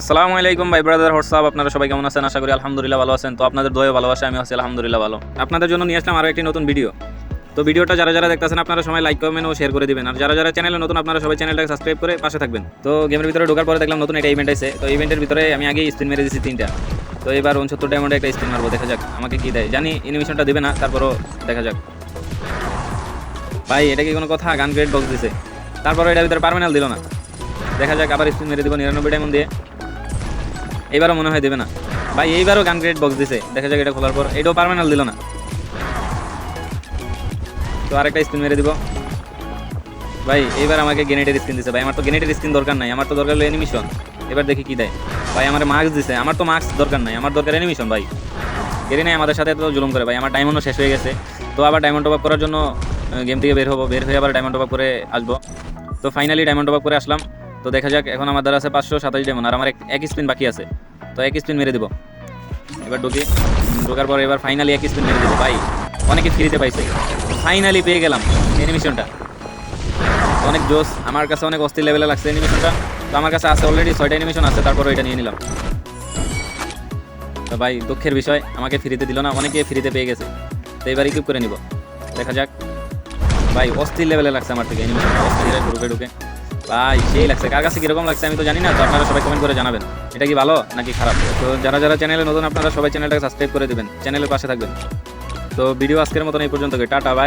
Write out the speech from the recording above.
আসসালামু আলাইকুম ভাই ব্রাদার হোয়াটসঅ্যাপ আপনারা সবাই কেমন আছেন? আশা করি আলহামদুলিল্লাহ ভালো আছেন। তো আপনাদের দয়ে ভালোবাসা আমি আছি, আলহামদুলিল্লাহ ভালো। আপনাদের জন্য নিয়ে আসলাম আরও একটি নতুন ভিডিও তো ভিডিওটা যারা যারা দেখতেছেন, আপনারা সবাই লাইক কমেন্ট ও শেয়ার করে দিবেন। আর যারা যারা চ্যানেলে নতুন, আপনারা সবাই চ্যানেলটাকে সাবস্ক্রাইব করে পাশে থাকবেন। তো গেমের ভিতরে ঢোকার পরে দেখলাম নতুন একটা ইভেন্ট আছে তো ইভেন্টের ভিতরে আমি আগেই স্পিন মেরে দিয়েছি তিনটা। তো এবার উনসত্তর ডায়মন্ডে একটা স্পিন মারবো, দেখা যাক আমাকে কি দেয়। জানি এনিমেশনটা দেবে না, তারপরও দেখা যাক। ভাই, এটা কি কোনো কথা? গান গ্রেড বক্স দিছে। তারপরে এটার ভিতরে পারমেনাল দিল না। দেখা যাক, আবার স্পিন মেরে দিব নিরানব্বই ডায়মন্ড দিয়ে। এইবারও মনে হয় দেবে না। ভাই, এইবারও গান গ্রেড বক্স দিছে। দেখা যাক এটা খোলার পর। এটাও পারমানেন্ট দিল না। তো আরেকটা স্পিন মেরে দিব। ভাই, এইবার আমাকে গেনেটের স্কিন দিছে। ভাই, আমার তো গেনেটের স্কিন দরকার নাই। আমার তো দরকার হলো অ্যানিমেশন এবার দেখি কি দেয়। ভাই, আমার মার্কস দিছে। আমার তো মার্কস দরকার নাই। আমার দরকার অ্যানিমেশন ভাই। এরই নাই আমাদের সাথে তো জুলুম করে। ভাই, আমার ডায়মন্ডও শেষ হয়ে গেছে। তো আবার ডায়মন্ড টপ আপ করার জন্য গেম থেকে বের হব। বের হয়ে আবার ডায়মন্ড টপ আপ করে আসব। তো ফাইনালি ডায়মন্ড টপ আপ করে আসলাম। তো দেখা যাক, এখন আমার দ্বারা আছে পাঁচশো সাতাশ ডায়মন্ড আর আমার এক- স্পিন বাকি আছে। তো এক স্পিন মেরে দিব। এবার ঢুকি। ঢোকার পর এবার ফাইনালি এক স্পিন মেরে দিব। ভাই, অনেকে ফ্রিতে পাইছে। ফাইনালি পেয়ে গেলাম অ্যানিমেশনটা অনেক জোস আমার কাছে অনেক অস্থির লেভেলে লাগছে অ্যানিমেশনটা তো আমার কাছে আছে অলরেডি ছয়টা অ্যানিমেশন আছে তারপর এটা নিয়ে নিলাম। তো ভাই, দুঃখের বিষয়, আমাকে ফ্রিতে দিল না, অনেকে ফ্রিতে পেয়ে গেছে। তো এবার ইকুইপ করে নিব। দেখা যাক। ভাই, অস্থির লেভেলে লাগছে আমার থেকে অ্যানিমেশনটা অস্থির, ঢুকে ঢুকে। ভাই, সেই লাগছে। কার কাছে কীরকম লাগছে আমি তো জানি না, তো আপনারা সবাই কমেন্ট করে জানাবেন। এটা কি ভালো নাকি খারাপ? তো যারা যারা চ্যানেলে নতুন, আপনারা সবাই চ্যানেলটাকে সাবস্ক্রাইব করে দেবেন চ্যানেলের পাশে থাকবেন। তো ভিডিও আজকের মতন এই পর্যন্ত। Tata bye